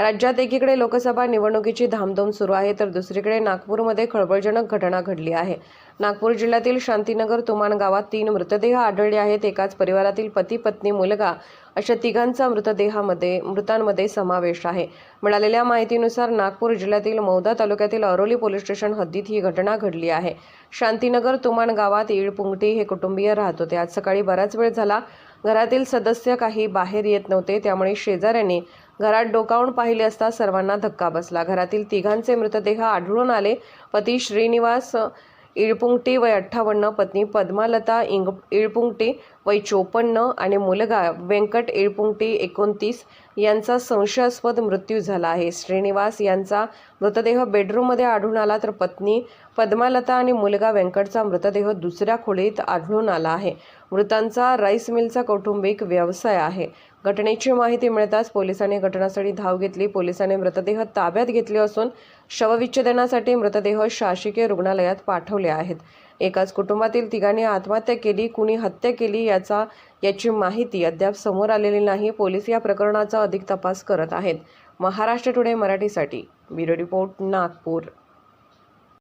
राज्यात एकीकडे लोकसभा निवडणुकीची धामधूम सुरू आहे तर दुसरीकडे नागपूरमध्ये खळबळजनक घटना घडली आहे. नागपूर जिल्ह्यातील शांतीनगर तुमान गावात तीन मृतदेह आढळले आहेत. एकाच परिवारातील पती पत्नी मुलगा अशा तिघांचा मृतदेहामध्ये मृतांमध्ये समावेश आहे. मिळालेल्या माहितीनुसार नागपूर जिल्ह्यातील मौदा तालुक्यातील अरोली पोलीस स्टेशन हद्दीत ही घटना घडली आहे. शांतीनगर तुमान गावात इळपुंगटी हे कुटुंबीय राहत होते. आज सकाळी बराच वेळ झाला. घरातील सदस्य काही बाहेर येत नव्हते त्यामुळे शेजाऱ्यांनी घरात डोकावून पाहिले असता सर्वांना धक्का बसला. घरातील तिघांचे मृतदेह आढळून आले. पती श्रीनिवास इळपुंगटी वय अठ्ठावन्न पत्नी पद्मालता इंग इळपुंगटी वय चोपन्न आणि मुलगा व्यंकट एळपुंगटी एकोणतीस यांचा संशयास्पद मृत्यू झाला आहे. श्रीनिवास यांचा मृतदेह बेडरूममध्ये आढळून आला तर पत्नी पद्मालता आणि मुलगा व्यंकटचा मृतदेह दुसऱ्या खोलीत आढळून आला आहे. मृतांचा राईस मिलचा कौटुंबिक व्यवसाय आहे. घटनेची माहिती मिळताच पोलिसांनी घटनास्थळी धाव घेतली. पोलिसांनी मृतदेह ताब्यात घेतले असून शवविच्छेदनासाठी मृतदेह शासकीय रुग्णालयात पाठवले आहेत. एकाच कुटुंबातील तिघांनी आत्महत्या केली कुणी हत्या केली याचा याची माहिती अद्याप समोर आलेली नाही. पोलीस या प्रकरणाचा अधिक तपास करत आहेत. महाराष्ट्र टुडे मराठीसाठी. Bureau report Nagpur.